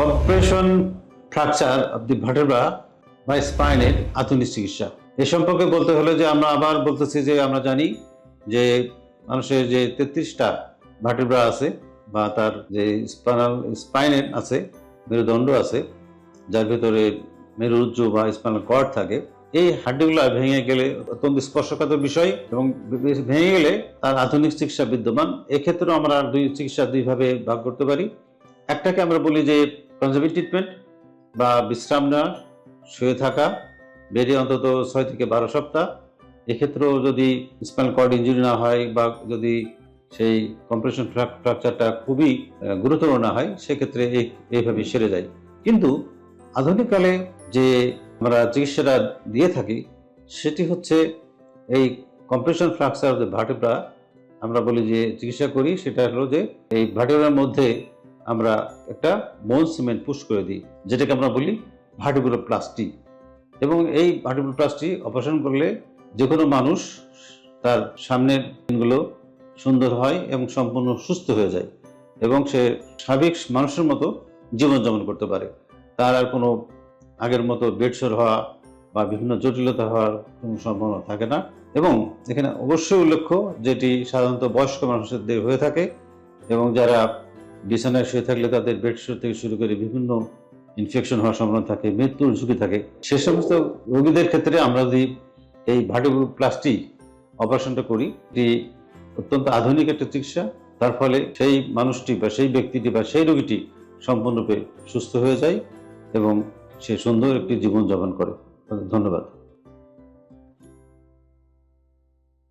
Compression fracture of the vertebra বা স্পাইনের আধুনিক চিকিৎসা এ সম্পর্কে বলতে হলে যে আমরা আবার বলতেছি যে আমরা জানি যে মানুষের যে তেত্রিশটা ভার্টেব্রা আছে বা তার যে স্পাইনাল স্পাইনের আছে, মেরুদণ্ড আছে, যার ভিতরে মেরুজ্জ বা স্পাইনাল কর্ড থাকে, এই হাড্ডিগুলো ভেঙে গেলে অত্যন্ত স্পর্শকাতর বিষয় এবং ভেঙে গেলে তার আধুনিক চিকিৎসা বিদ্যমান। এক্ষেত্রেও আমরা দুই চিকিৎসা দুইভাবে ভাগ করতে পারি। একটাকে আমরা বলি যে কনজারভেটিভ ট্রিটমেন্ট বা বিশ্রাম নেওয়া শুয়ে থাকা বেডে অন্তত ছয় থেকে বারো সপ্তাহ। এক্ষেত্রেও যদি স্পাইনাল কর্ড ইঞ্জুরি না হয় বা যদি সেই কম্প্রেশন ফ্র্যাকচারটা খুবই গুরুতর না হয়, সেক্ষেত্রে এই এইভাবে সেরে যায়। কিন্তু আধুনিককালে যে আমরা চিকিৎসাটা দিয়ে থাকি, সেটি হচ্ছে এই কম্প্রেশন ফ্র্যাকচার যে আমরা বলি যে চিকিৎসা করি, সেটা হলো যে এই ভার্টেব্রার মধ্যে আমরা একটা বোন সিমেন্ট পুশ করে দিই, যেটাকে আমরা বলি ভার্টিব্রোপ্লাস্টি। এবং এই ভার্টিব্রোপ্লাস্টি অপারেশন করলে যে কোনো মানুষ তার সামনের দিনগুলো সুন্দর হয় এবং সম্পূর্ণ সুস্থ হয়ে যায় এবং সে স্বাভাবিক মানুষের মতো জীবনযাপন করতে পারে। তার আর কোনো আগের মতো বেডসর হওয়া বা বিভিন্ন জটিলতা হওয়ার কোনো সম্ভাবনা থাকে না এবং এখানে অবশ্যই উল্লেখ্য যেটি সাধারণত বয়স্ক মানুষের মানুষদের হয়ে থাকে এবং যারা বিছানায় শুয়ে থাকলে তাদের বেডশোর থেকে শুরু করে বিভিন্ন ইনফেকশন হওয়ার সম্ভাবনা থাকে মৃত্যুর ঝুঁকি থাকে। সে সমস্ত রোগীদের ক্ষেত্রে আমরা যদি এই ভার্টিব্রোপ্লাস্টি অপারেশনটা করি, এটি অত্যন্ত আধুনিক একটা চিকিৎসা। তার ফলে সেই মানুষটি বা সেই ব্যক্তিটি বা সেই রোগীটি সম্পূর্ণরূপে সুস্থ হয়ে যায় এবং সে সুন্দর একটি জীবনযাপন করে। ধন্যবাদ।